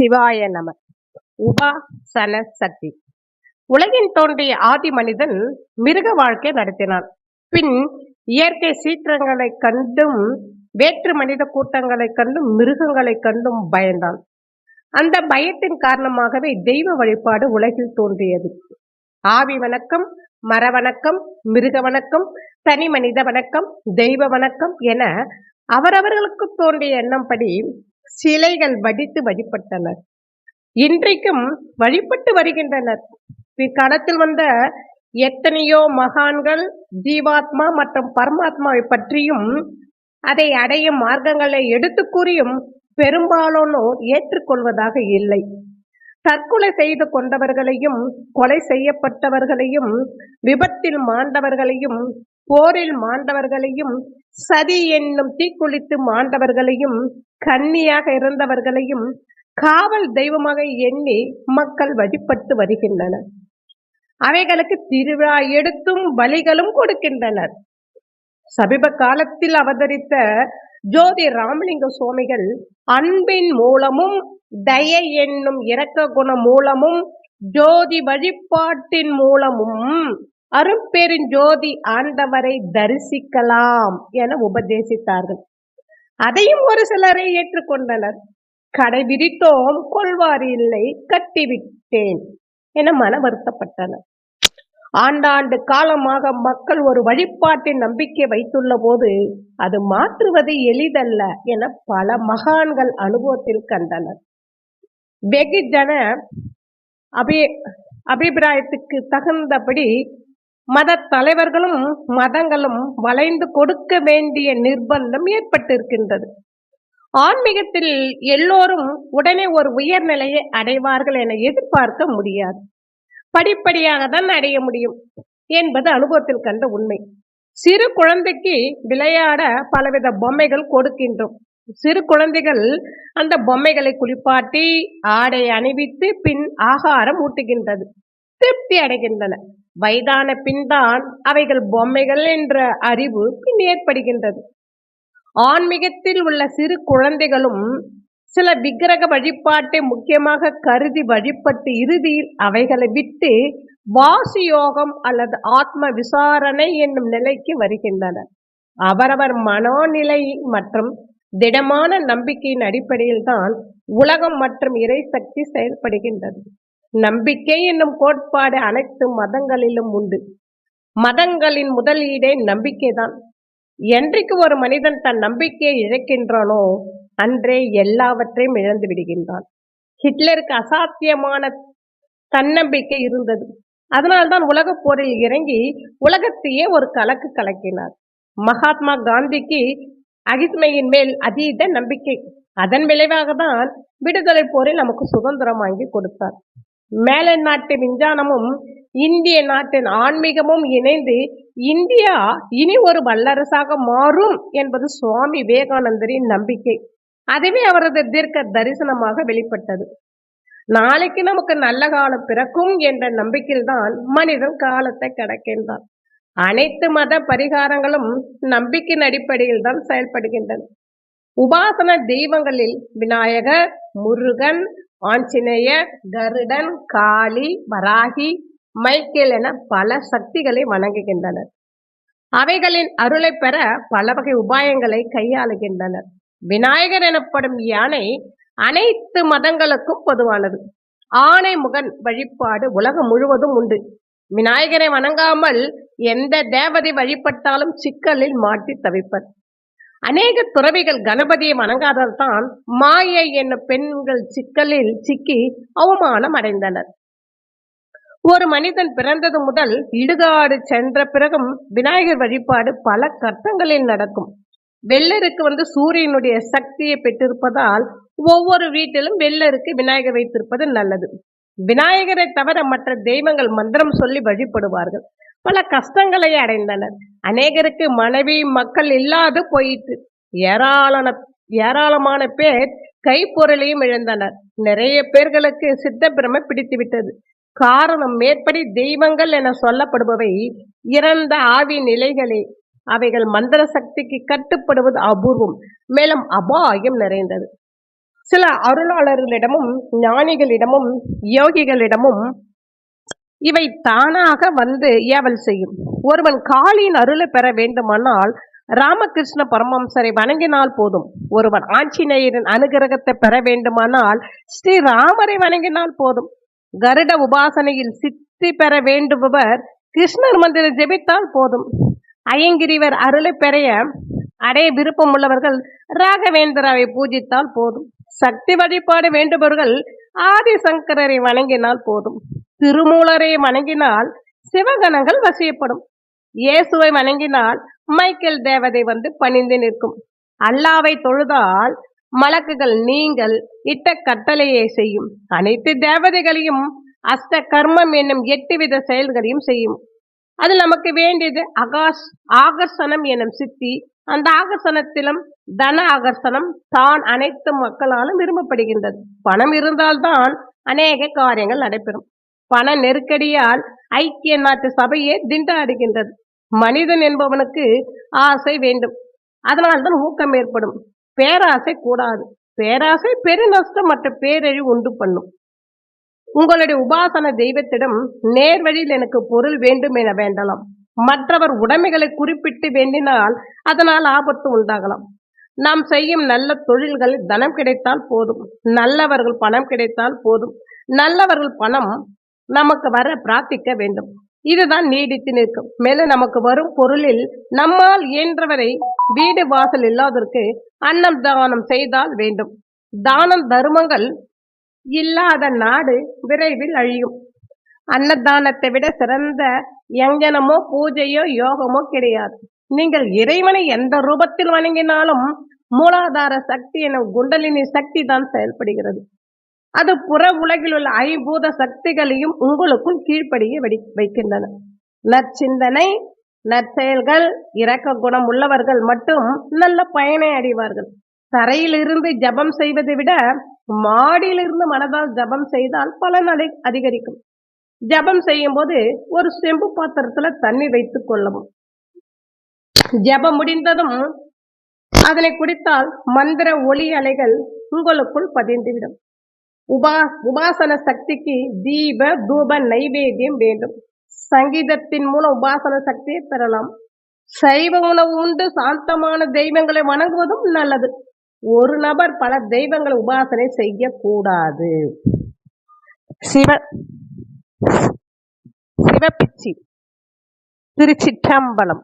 சிவாய நம. உபாசன சக்தி. உலகின் தோன்றிய ஆதி மனிதன் மிருக வாழ்க்கை நடத்தினான். பின் இயற்கை சீற்றங்களைக் கண்டும் வேற்று மனித கூட்டங்களைக் கண்டும் மிருகங்களைக் கண்டும் பயந்தான். அந்த பயத்தின் காரணமாகவே தெய்வ வழிபாடு உலகில் தோன்றியது. ஆவி வணக்கம் மர வணக்கம் மிருக வணக்கம் தனி மனித வணக்கம் தெய்வ வணக்கம் என அவரவர்களுக்கு தோன்றிய எண்ணம்படி சிலைகள் வடித்து வழிபட்டனர். இன்றைக்கும் வழிபட்டு வருகின்றனர். பிற்காலத்தில் வந்த எத்தனையோ மகான்கள் ஜீவாத்மா மற்றும் பரமாத்மாவை பற்றியும் அதை அடையும் மார்க்கங்களை எடுத்து கூறியும் பெரும்பாலானோர் ஏற்றுக்கொள்வதாக இல்லை. தற்கொலை செய்து கொண்டவர்களையும் கொலை செய்யப்பட்டவர்களையும் விபத்தில் மாண்டவர்களையும் போரில் மாண்டவர்களையும் சதி என்னும் தீக்குளித்து மாண்டவர்களையும் கன்னியாக இருந்தவர்களையும் காவல் தெய்வமாக எண்ணி மக்கள் வழிபட்டு வருகின்றனர். அவைகளுக்கு திருவிழா எடுத்தும் பலிகளும் கொடுக்கின்றனர். சமீப காலத்தில் அவதரித்த ஜோதி ராமலிங்க சுவாமிகள் அன்பின் மூலமும் தய என்னும் இரக்க குணம் மூலமும் ஜோதி வழிபாட்டின் மூலமும் அரும்பெரும் ஜோதி ஆண்டவரை தரிசிக்கலாம் என உபதேசித்தார்கள். அதையும் ஒரு சிலரை ஏற்றுக்கொண்டனர். கடைபிடித்தோம் கொள்வார் இல்லை கட்டிவிட்டேன் என மன வருத்தப்பட்டனர் ஆண்டாண்டு காலமாக மக்கள் ஒரு வழிபாட்டின் நம்பிக்கை வைத்துள்ள போது அது மாற்றுவது எளிதல்ல என பல மகான்கள் அனுபவத்தில் கண்டனர். வெகுஜன அபி அபிப்பிராயத்துக்கு தகுந்தபடி மத தலைவர்களும் மதங்களும் வளைந்து கொடுக்க வேண்டிய நிர்பந்தம் ஏற்பட்டிருக்கின்றது. ஆன்மீகத்தில் எல்லோரும் உடனே ஒரு உயர்நிலையை அடைவார்கள் என எதிர்பார்க்க முடியாது. படிப்படியாக தான் அடைய முடியும் என்பது அனுபவத்தில் கண்ட உண்மை. சிறு குழந்தைக்கு விளையாட பலவித பொம்மைகள் கொடுக்கின்றோம். சிறு குழந்தைகள் அந்த பொம்மைகளை குளிப்பாட்டி ஆடை அணிவித்து பின் ஆகாரம் ஊட்டுகின்றது. திருப்தி அடைகின்றன. வயதான பின்தான் அவைகள் பொம்மைகள் என்ற அறிவு பின் ஏற்படுகின்றது. ஆன்மீகத்தில் உள்ள சிறு குழந்தைகளும் சில விக்கிரக வழிபாட்டை முக்கியமாக கருதி வழிபட்டு இறுதியில் அவைகளை விட்டு வாசி யோகம் அல்லது ஆத்ம விசாரணை என்னும் நிலைக்கு வருகின்றனர். அவரவர் மனோநிலை மற்றும் திடமான நம்பிக்கையின் அடிப்படையில் தான் உலகம் மற்றும் இறை சக்தி செயல்படுகின்றது. நம்பிக்கை என்னும் கோட்பாடு அனைத்து மதங்களிலும் உண்டு. மதங்களின் முதலீடே நம்பிக்கைதான். என்றைக்கு ஒரு மனிதன் தன் நம்பிக்கையை இழக்கின்றானோ அன்றே எல்லாவற்றையும் இழந்து விடுகின்றான். ஹிட்லருக்கு அசாத்தியமான தன்னம்பிக்கை இருந்தது. அதனால்தான் உலகப் போரில் இறங்கி உலகத்தையே ஒரு கலக்கு கலக்கினார். மகாத்மா காந்திக்கு அகித்மையின் மேல் அதீத நம்பிக்கை. அதன் விளைவாக தான் விடுதலை போரில் நமக்கு சுதந்திரம் வாங்கி கொடுத்தார். மேலை நாட்டு விஞ்ஞானமும் இந்திய நாட்டின் ஆன்மீகமும் இணைந்து இந்தியா இனி ஒரு வல்லரசாக மாறும் என்பது சுவாமி விவேகானந்தரின் நம்பிக்கை. அதுவே அவரது தீர்க்க தரிசனமாக வெளிப்பட்டது. நாளைக்கு நமக்கு நல்ல காலம் பிறக்கும் என்ற நம்பிக்கையில்தான் மனிதன் காலத்தை கடக்கின்றான். அனைத்து மத பரிகாரங்களும் நம்பிக்கையின் அடிப்படையில் தான் செயல்படுகின்றன. உபாசன தெய்வங்களில் விநாயகர் முருகன் ஆஞ்சநேயர் கருடன் காளி வராகி மைக்கேல் என பல சக்திகளை வணங்குகின்றனர். அவைகளின் அருளை பெற பல வகை உபாயங்களை கையாளுகின்றனர். விநாயகர் எனப்படும் யானை அனைத்து மதங்களுக்கும் பொதுவானது. ஆணை முகன் வழிபாடு உலகம் முழுவதும் உண்டு. விநாயகரை வணங்காமல் எந்த தேவதை வழிபட்டாலும் சிக்கலில் மாட்டி தவிப்பர். அநேக துறவிகள் கணபதியை வணங்காதால் தான் மாயை என்னும் பெண்கள் சிக்கலில் சிக்கி அவமானம் அடைந்தனர். ஒரு மனிதன் பிறந்தது முதல் இடுகாடு சென்ற பிறகும் விநாயகர் வழிபாடு பல கட்டங்களில் நடக்கும். வெள்ளருக்கு வந்து சூரியனுடைய சக்தியை பெற்றிருப்பதால் ஒவ்வொரு வீட்டிலும் வெள்ளருக்கு விநாயகர் வைத்திருப்பது நல்லது. விநாயகரை தவிர மற்ற தெய்வங்கள் மந்திரம் சொல்லி வழிபடுவார்கள். பல கஷ்டங்களை அடைந்தனர். அநேகருக்கு மனைவி மக்கள் இல்லாது போயிட்டு ஏராளமான ஏராளமான பேர் கைப்பொருளையும் இழந்தனர். நிறைய பேர்களுக்கு சித்த பிரமை பிடித்து விட்டது காரணம் மேற்படி தெய்வங்கள் என சொல்லப்படுபவை இறந்த ஆவி நிலைகளே. அவைகள் மந்திர சக்திக்கு கட்டுப்படுவது அபூர்வம். மேலும் அபாயம் நிறைந்தது. சில அருளாளர்களிடமும் ஞானிகளிடமும் யோகிகளிடமும் இவை தானாக வந்து ஏவல் செய்யும். ஒருவன் காளியின் அருளை பெற வேண்டுமானால் ராமகிருஷ்ண பரமம்சரை வணங்கினால் போதும். ஒருவன் ஆஞ்சநேயரின் அனுகிரகத்தை பெற வேண்டுமானால் ஸ்ரீ ராமரை வணங்கினால் போதும். கருட உபாசனையில் சித்தி பெற வேண்டுபவர் கிருஷ்ணர் மந்திர ஜெபித்தால் போதும். ஐயங்கிரிவர் அருளை பெறைய அடைய விருப்பம் உள்ளவர்கள் ராகவேந்திராவை பூஜித்தால் போதும். சக்தி வழிபாடு வேண்டுபவர்கள் ஆதிசங்கரரை வணங்கினால் போதும். திருமூலரை வணங்கினால் சிவகணங்கள் வசியப்படும். இயேசுவை வணங்கினால் மைக்கேல் தேவதை வந்து பணிந்து நிற்கும். அல்லாவை தொழுதால் மலக்குகள் நீங்கள் இட்ட கட்டளையை செய்யும். அனைத்து தேவதைகளையும் அஷ்ட கர்மம் என்னும் எட்டு வித செயல்களையும் செய்யும். அது நமக்கு வேண்டியது அகாஷ் ஆகர்ஷணம் எனும் சித்தி அந்த ஆகர்ஷணத்திலும் தன ஆகர்ஷணம் தான் அனைத்து மக்களாலும் விரும்பப்படுகின்றது. பணம் இருந்தால்தான் அநேக காரியங்கள் நடைபெறும். பண நெருக்கடியால் ஐக்கிய நாட்டு சபையே திண்டாடுகின்றது. மனிதன் என்பவனுக்கு ஆசை வேண்டும். அதனால்தான் ஊக்கம் ஏற்படும். பேராசை கூடாது. பேராசை பெருநஷ்டம் மற்ற பேரழிவு உண்டு பண்ணும். உங்களுடைய உபாசன தெய்வத்திடம் நேர்வழியில் எனக்கு பொருள் வேண்டும் என வேண்டலாம். மற்றவர் உடைமைகளை குறிப்பிட்டு வேண்டினால் அதனால் ஆபத்து உண்டாகலாம். நாம் செய்யும் நல்ல தொழில்கள் தனம் கிடைத்தால் போதும். நல்லவர்கள் பணம் கிடைத்தால் போதும். நல்லவர்கள் பணம் நமக்கு வர பிரார்த்திக்க வேண்டும். இதுதான் நீடித்து நிற்கும். மேலும் நமக்கு வரும் பொருளில் நம்மால் இயன்றவரை வீடு வாசல் இல்லாததற்கு அன்னம் தானம் செய்தால் வேண்டும். தானம் தருமங்கள் இல்லாத நாடு விரைவில் அழியும். அன்னதானத்தை விட சிறந்த யங்கனமோ பூஜையோ யோகமோ கிடையாது. நீங்கள் இறைவனை எந்த ரூபத்தில் வணங்கினாலும் மூலாதார சக்தி என குண்டலினி சக்தி தான் செயல்படுகிறது. அது புற உலகில் உள்ள ஐம்பூத சக்திகளையும் உங்களுக்கும் கீழ்ப்படிய வைக்கின்றன. நற்சிந்தனை நற்செயல்கள் இரக்க குணம் உள்ளவர்கள் மட்டும் நல்ல பயனை அடைவார்கள். தரையிலிருந்து ஜபம் செய்வதை விட மாடியிலிருந்து மனதால் ஜபம் செய்தால் பலன் அதிகரிக்கும். ஜபம் செய்யும் போது ஒரு செம்பு பாத்திரத்துல தண்ணி வைத்துக் கொள்ளவும். ஜபம் முடிந்ததும் அதனை குடித்தால் மந்திர ஒளி அலைகள் உங்களுக்குள் பதிந்துவிடும். உபா உபாசன சக்திக்கு தீப தூப நைவேத்தியம் வேண்டும். சங்கீதத்தின் மூலம் உபாசன சக்தியை பெறலாம். சைவ உணவு உண்டு சாந்தமான தெய்வங்களை வணங்குவதும் நல்லது. ஒரு நபர் பல தெய்வங்களை உபாசனை செய்யக்கூடாது. சிவ சிறப்பிச்சி திருச்சிற்றம்பலம்.